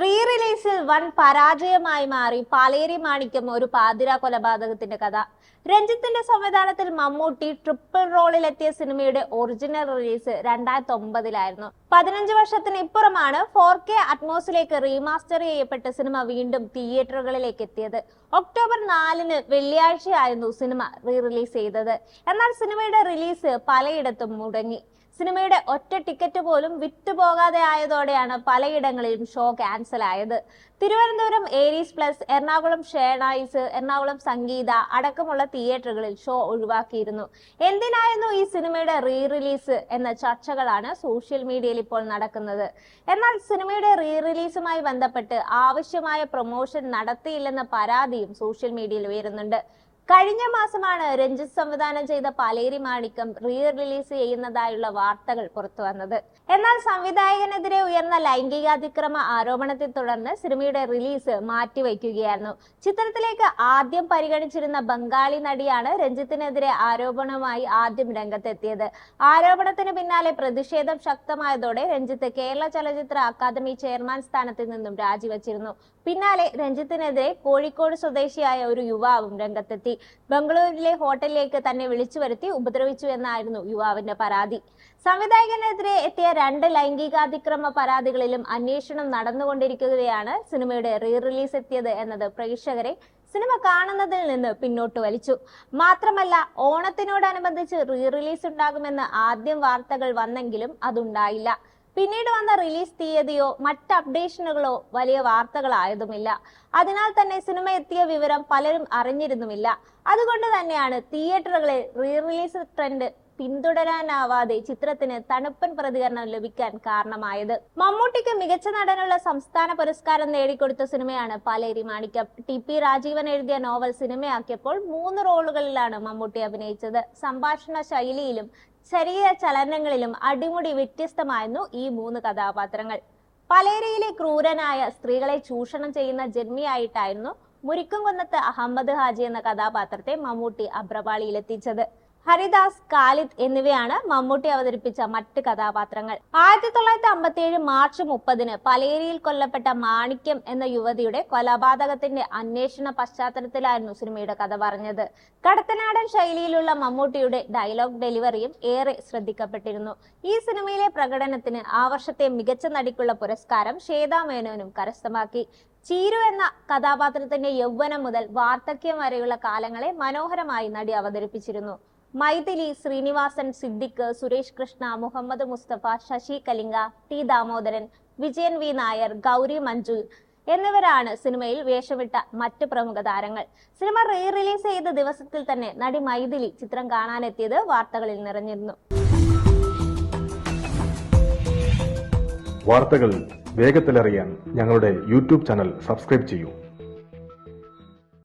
Re റിലീസിൽ വൻ പരാജയമായി മാറി. പാലേരി മാണിക്യം ഒരു പാതിര കൊലപാതകത്തിന്റെ കഥ. രഞ്ജിത്തിന്റെ സംവിധാനത്തിൽ മമ്മൂട്ടി ട്രിപ്പിൾ റോളിലെത്തിയ സിനിമയുടെ ഒറിജിനൽ റിലീസ് രണ്ടായിരത്തി ഒമ്പതിലായിരുന്നു പതിനഞ്ച് വർഷത്തിന് ഇപ്പുറമാണ് ഫോർ കെ അറ്റ്മോസിലേക്ക് റീമാസ്റ്റർ ചെയ്യപ്പെട്ട സിനിമ വീണ്ടും തിയേറ്ററുകളിലേക്ക് എത്തിയത്. ഒക്ടോബർ നാലിന് വെള്ളിയാഴ്ചയായിരുന്നു സിനിമ റീ റിലീസ് ചെയ്തത്. എന്നാൽ സിനിമയുടെ റിലീസ് പലയിടത്തും മുടങ്ങി. സിനിമയുടെ ഒറ്റ ടിക്കറ്റ് പോലും വിറ്റുപോകാതെ ആയതോടെയാണ് പലയിടങ്ങളിലും ഷോ ക്യാൻസൽ ആയത്. തിരുവനന്തപുരം ഏരീസ് പ്ലസ് എറണാകുളം ഷേണായിസ് എറണാകുളം സംഗീത അടക്കമുള്ള തിയേറ്ററുകളിൽ ഷോ ഒഴിവാക്കിയിരുന്നു. എന്തിനായിരുന്നു ഈ സിനിമയുടെ റീ റിലീസ് എന്ന ചർച്ചകളാണ് സോഷ്യൽ മീഡിയയിൽ ഇപ്പോൾ നടക്കുന്നത്. എന്നാൽ സിനിമയുടെ റീ റിലീസുമായി ബന്ധപ്പെട്ട് ആവശ്യമായ പ്രൊമോഷൻ നടത്തിയില്ലെന്ന പരാതിയും സോഷ്യൽ മീഡിയയിൽ ഉയരുന്നുണ്ട്. കഴിഞ്ഞ മാസമാണ് രഞ്ജിത്ത് സംവിധാനം ചെയ്ത പാലേരി മാണിക്കം റീ റിലീസ് ചെയ്യുന്നതായുള്ള വാർത്തകൾ പുറത്തു വന്നത്. എന്നാൽ സംവിധായകനെതിരെ ഉയർന്ന ലൈംഗികാതിക്രമ ആരോപണത്തെ തുടർന്ന് സിനിമയുടെ റിലീസ് മാറ്റിവെക്കുകയായിരുന്നു. ചിത്രത്തിലേക്ക് ആദ്യം പരിഗണിച്ചിരുന്ന ബംഗാളി നടിയാണ് രഞ്ജിത്തിനെതിരെ ആരോപണവുമായി ആദ്യം രംഗത്തെത്തിയത്. ആരോപണത്തിന് പിന്നാലെ പ്രതിഷേധം ശക്തമായതോടെ രഞ്ജിത്ത് കേരള ചലച്ചിത്ര അക്കാദമി ചെയർമാൻ സ്ഥാനത്ത് നിന്നും രാജിവെച്ചിരുന്നു. പിന്നാലെ രഞ്ജിത്തിനെതിരെ കോഴിക്കോട് സ്വദേശിയായ ഒരു യുവാവും രംഗത്തെത്തി. ബംഗളൂരുവിലെ ഹോട്ടലിലേക്ക് തന്നെ വിളിച്ചു വരുത്തി ഉപദ്രവിച്ചു എന്നായിരുന്നു യുവാവിന്റെ പരാതി. സംവിധായകനെതിരെ എത്തിയ രണ്ട് ലൈംഗികാതിക്രമ പരാതികളിലും അന്വേഷണം നടന്നുകൊണ്ടിരിക്കുകയാണ് സിനിമയുടെ റീ റിലീസ് എത്തിയത് എന്നത് പ്രേക്ഷകരെ സിനിമ കാണുന്നതിൽ നിന്ന് പിന്നോട്ട് വലിച്ചു. മാത്രമല്ല ഓണത്തിനോടനുബന്ധിച്ച് റീ റിലീസ് ഉണ്ടാകുമെന്ന് ആദ്യം വാർത്തകൾ വന്നെങ്കിലും അതുണ്ടായില്ല. പിന്നീട് വന്ന റിലീസ് തീയതിയോ മറ്റ് അപ്ഡേഷനുകളോ വലിയ വാർത്തകളായതുമില്ല. അതിനാൽ തന്നെ സിനിമ എത്തിയ വിവരം പലരും അറിഞ്ഞിരുന്നുമില്ല. അതുകൊണ്ട് തന്നെയാണ് തിയേറ്ററുകളിൽ റീ റിലീസ് ട്രെൻഡ് പിന്തുടരാനാവാതെ ചിത്രത്തിന് തണുപ്പൻ പ്രതികരണം ലഭിക്കാൻ കാരണമായത്. മമ്മൂട്ടിക്ക് മികച്ച നടനുള്ള സംസ്ഥാന പുരസ്കാരം നേടിക്കൊടുത്ത സിനിമയാണ് പാലേരി മാണിക്കം ടി പി രാജീവൻ എഴുതിയ നോവൽ സിനിമയാക്കിയപ്പോൾ മൂന്ന് റോളുകളിലാണ് മമ്മൂട്ടി അഭിനയിച്ചത്. സംഭാഷണ ശൈലിയിലും ശരീര ചലനങ്ങളിലും അടിമുടി വ്യത്യസ്തമായിരുന്നു ഈ മൂന്ന് കഥാപാത്രങ്ങൾ. പലേരിയിലെ ക്രൂരനായ സ്ത്രീകളെ ചൂഷണം ചെയ്യുന്ന ജന്മിയായിട്ടായിരുന്നു മുരിക്കും കൊന്നത്ത് അഹമ്മദ് ഹാജി എന്ന കഥാപാത്രത്തെ മമ്മൂട്ടി അബ്രപാളിയിലെത്തിച്ചത് ഹരിദാസ് കാലിദ് എന്നിവയാണ് മമ്മൂട്ടി അവതരിപ്പിച്ച മറ്റ് കഥാപാത്രങ്ങൾ. ആയിരത്തി തൊള്ളായിരത്തി അമ്പത്തി ഏഴ് മാർച്ച് മുപ്പതിന് പലേരിയിൽ കൊല്ലപ്പെട്ട മാണിക്യം എന്ന യുവതിയുടെ കൊലപാതകത്തിന്റെ അന്വേഷണ പശ്ചാത്തലത്തിലായിരുന്നു സിനിമയുടെ കഥ പറഞ്ഞത്. കടത്തനാടൻ ശൈലിയിലുള്ള മമ്മൂട്ടിയുടെ ഡയലോഗ് ഡെലിവറിയും ഏറെ ശ്രദ്ധിക്കപ്പെട്ടിരുന്നു. ഈ സിനിമയിലെ പ്രകടനത്തിന് ആ വർഷത്തെ മികച്ച നടിക്കുള്ള പുരസ്കാരം ശ്വേതാ മേനോനും കരസ്ഥമാക്കി. ചീരു എന്ന കഥാപാത്രത്തിന്റെ യൗവനം മുതൽ വാർദ്ധക്യം വരെയുള്ള കാലങ്ങളെ മനോഹരമായി നടി അവതരിപ്പിച്ചിരുന്നു. മൈഥിലി ശ്രീനിവാസൻ സിദ്ദിഖ് സുരേഷ് കൃഷ്ണ മുഹമ്മദ് മുസ്തഫ ശശി കലിംഗ ടി ദാമോദരൻ വിജയൻ വി നായർ ഗൗരി മഞ്ജു എന്നിവരാണ് സിനിമയിൽ വേഷമിട്ട മറ്റ് പ്രമുഖ താരങ്ങൾ. സിനിമ റീ റിലീസ് ചെയ്ത ദിവസത്തിൽ തന്നെ നടി മൈഥിലി ചിത്രം കാണാനെത്തിയത് വാർത്തകളിൽ നിറഞ്ഞിരുന്നു. വാർത്തകൾ വേഗത്തിലറിയാൻ ഞങ്ങളുടെ യൂട്യൂബ് ചാനൽ സബ്സ്ക്രൈബ് ചെയ്യൂ.